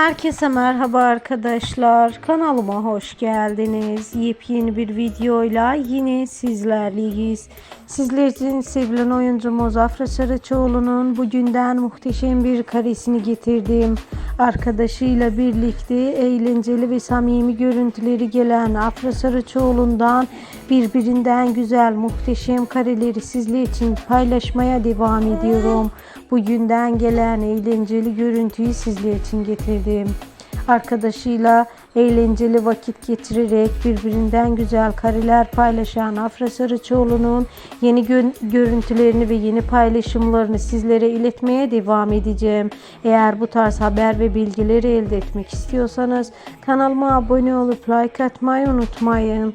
Herkese merhaba arkadaşlar. Kanalıma hoş geldiniz. Yepyeni bir videoyla yine sizlerleyiz. Sizler için sevilen oyuncumuz Afra Saraçoğlu'nun bugünden muhteşem bir karesini getirdim. Arkadaşıyla birlikte eğlenceli ve samimi görüntüleri gelen Afra Saraçoğlu'ndan birbirinden güzel muhteşem kareleri sizler için paylaşmaya devam ediyorum. Bugünden gelen eğlenceli görüntüyü sizler için getirdim. Arkadaşıyla eğlenceli vakit geçirerek birbirinden güzel kareler paylaşan Afra Sarıçoğlu'nun yeni gö- görüntülerini ve yeni paylaşımlarını sizlere iletmeye devam edeceğim. Eğer bu tarz haber ve bilgileri elde etmek istiyorsanız kanalıma abone olup like atmayı unutmayın.